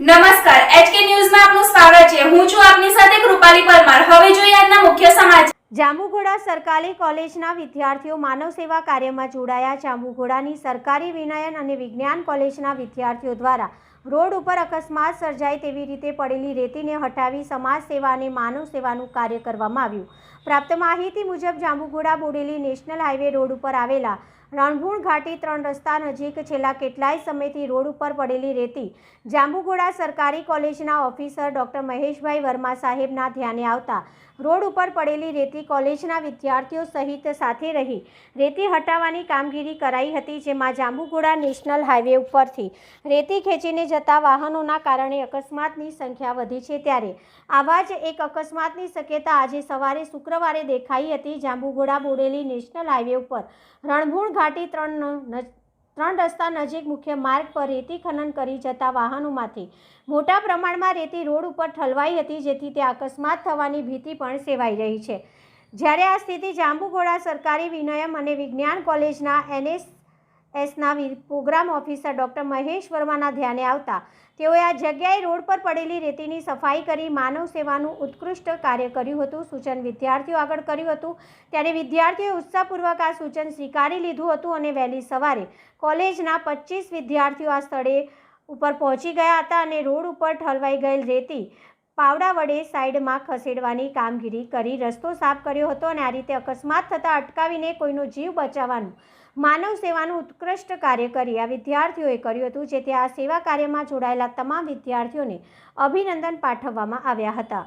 નમસ્કાર એચકે ન્યૂઝમાં આપનું સ્વાગત છે. હું છું આપની સાથે કૃપાલી પરમાર. હવે જોઈએ આજના મુખ્ય સમાચાર. જાંબુઘોડા સરકારી કોલેજના વિદ્યાર્થીઓ માનવ સેવા કાર્યમાં જોડાયા. જાંબુઘોડાની સરકારી વિનયન અને વિજ્ઞાન કોલેજના વિદ્યાર્થીઓ દ્વારા રોડ ઉપર અકસ્માત સર્જાય તેવી રીતે પડેલી રેતીને હટાવી સમાજ સેવા અને માનવ સેવાનું કાર્ય કરવામાં આવ્યું. પ્રાપ્ત માહિતી મુજબ Jambughoda Bodeli national highway road ઉપર આવેલા રણભૂણ ઘાટી ત્રણ રસ્તા નજીક છેલ્લા કેટલાય સમયથી રોડ ઉપર પડેલી રેતી જાંબુઘોડા સરકારી કોલેજના ઓફિસર ડોક્ટર મહેશભાઈ વર્મા સાહેબના ધ્યાને આવતા રોડ ઉપર પડેલી રેતી કોલેજના વિદ્યાર્થીઓ સહિત સાથે રહી રેતી હટાવવાની કામગીરી કરાઈ હતી, જેમાં જાંબુઘોડા નેશનલ હાઈવે ઉપરથી રેતી ખેંચીને જતા વાહનોના કારણે અકસ્માતની સંખ્યા વધી છે ત્યારે આવા જ એક અકસ્માતની શક્યતા આજે સવારે શુક્રવારે દેખાઈ હતી. જાંબુઘોડા બોડેલી નેશનલ હાઈવે ઉપર રણભૂણ ઘાટી ત્રણ ત્રણ રસ્તા નજીક મુખ્ય માર્ગ પર રેતી ખનન કરી જતા વાહનોમાંથી મોટા પ્રમાણમાં રેતી રોડ ઉપર ઠલવાઈ હતી, જેથી તે અકસ્માત થવાની ભીતિ પણ સેવાઈ રહી છે. જ્યારે આ સ્થિતિ જાંબુઘોડા સરકારી વિનયમ અને વિજ્ઞાન કોલેજના એનએસ એસના પ્રોગ્રામ ઓફિસર ડૉક્ટર મહેશ વર્માના ધ્યાને આવતા તેઓએ આ જગ્યાએ રોડ પર પડેલી રેતીની સફાઈ કરી માનવ સેવાનું ઉત્કૃષ્ટ કાર્ય કર્યું હતું. સૂચન વિદ્યાર્થીઓ આગળ કર્યું હતું. ત્યારે વિદ્યાર્થીઓએ ઉત્સાહપૂર્વક આ સૂચન સ્વીકારી લીધું હતું અને વહેલી સવારે કોલેજના પચીસ વિદ્યાર્થીઓ આ સ્થળે ઉપર પહોંચી ગયા હતા અને રોડ ઉપર ઠલવાઈ ગયેલ રેતી પાવડા વડે સાઈડમાં ખસેડવાની કામગીરી કરી રસ્તો સાફ કર્યો હતો અને આ રીતે અકસ્માત થતાં અટકાવીને કોઈનો જીવ બચાવવાનું, માનવ સેવાનું ઉત્કૃષ્ટ કાર્ય કરી આ વિદ્યાર્થીઓએ કર્યું હતું, જેથી આ સેવા કાર્યમાં જોડાયેલા તમામ વિદ્યાર્થીઓને અભિનંદન પાઠવવામાં આવ્યા હતા.